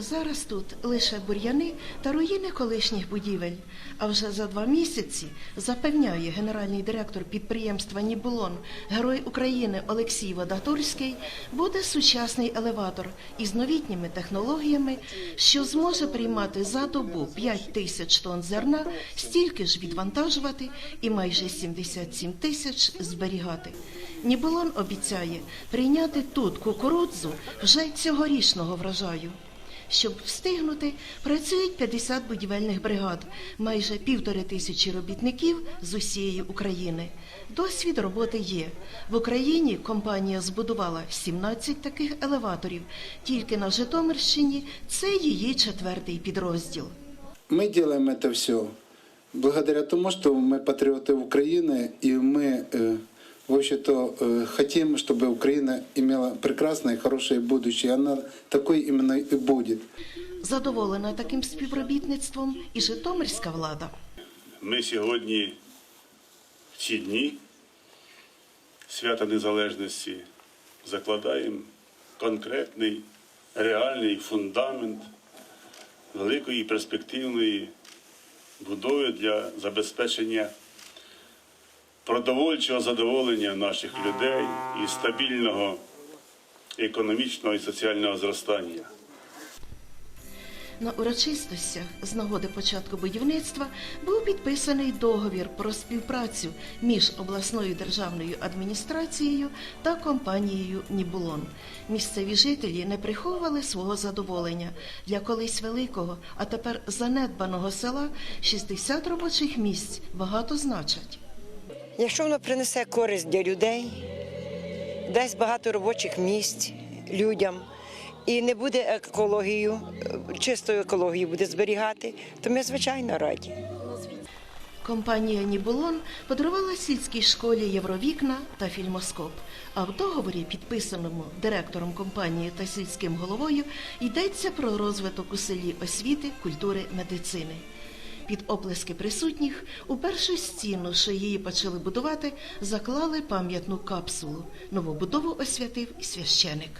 Зараз тут лише бур'яни та руїни колишніх будівель. А вже за два місяці запевняє генеральний директор підприємства Нібулон, герой України Олексій Водатурський, буде сучасний елеватор із новітніми технологіями, що зможе приймати за добу 5 тисяч тонн зерна, стільки ж відвантажувати і майже 77 тисяч зберігати. Нібулон обіцяє прийняти тут кукурудзу вже цьогорічного врожаю. Щоб встигнути, працюють 50 будівельних бригад, майже півтори тисячі робітників з усієї України. Досвід роботи є. В Україні компанія збудувала 17 таких елеваторів. Тільки на Житомирщині це її четвертий підрозділ. Мы делаем это все благодаря тому, что мы патриоты Украины, и мы, э, в общем-то, э, хотим, чтобы Украина имела прекрасное и хорошее будущее. Она такой именно и будет. Задоволена таким співробітництвом і Житомирська влада. Ми сьогодні в ці дні свята Незалежності закладаємо конкретний реальний фундамент великої перспективної будови для забезпечення продовольчого задоволення наших людей і стабільного економічного і соціального зростання. На урочистостях з нагоди початку будівництва був підписаний договір про співпрацю між обласною державною адміністрацією та компанією Нібулон. Місцеві жителі не приховували свого задоволення для колись великого, а тепер занедбаного села 60 робочих місць багато значать. Якщо воно принесе користь для людей, дасть багато робочих місць людям і не буде екологію, чисту екологію буде зберігати, то ми звичайно раді. Компанія Нібулон подарувала сільській школі Євровікна та фільмоскоп. А в договорі, підписаному директором компанії та сільським головою, йдеться про розвиток у селі освіти, культури, медицини. Під оплески присутніх у першу стіну, що її почали будувати, заклали пам'ятну капсулу. Новобудову освятив священик.